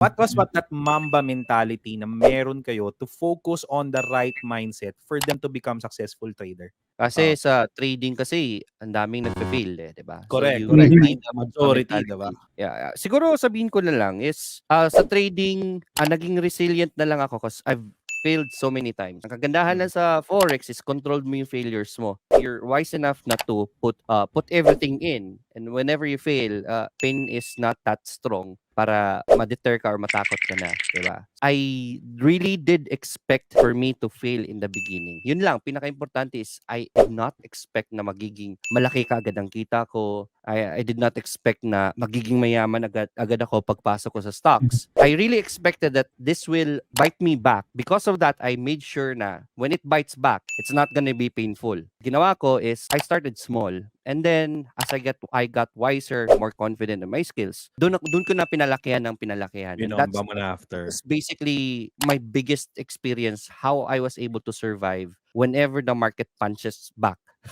What was what that Mamba mentality na meron kayo to focus on the right mindset for them to become successful trader? Kasi Oo. sa trading kasi ang daming nagfe-fail eh, 'di ba? Correct, you correct. need a Majority. 'di ba? Yeah, yeah. Siguro sabihin ko na lang is ah, sa trading, ah, naging resilient na lang ako because I've failed so many times. Ang kagandahan Mm. lang sa forex is controlled mo yung failures mo. You're wise enough not to put uh, put everything in. And whenever you fail, uh, pain is not that strong para ma-deter ka or matakot ka na, 'di ba? I really did expect for me to fail in the beginning. Yun lang, pinaka-importante is I did not expect na magiging malaki kaagad ang kita ko. I, I did not expect na magiging mayaman agad, agad ako pagpasok ko sa stocks. I really expected that this will bite me back. Because of that, I made sure na when it bites back, it's not gonna be painful. Ginawa ko is I started small. And then as I get I got wiser, more confident in my skills. Doon doon ko na pinalakihan ng pinalakihan. And that's Binomba mo na after. It's basically my biggest experience how I was able to survive whenever the market punches back.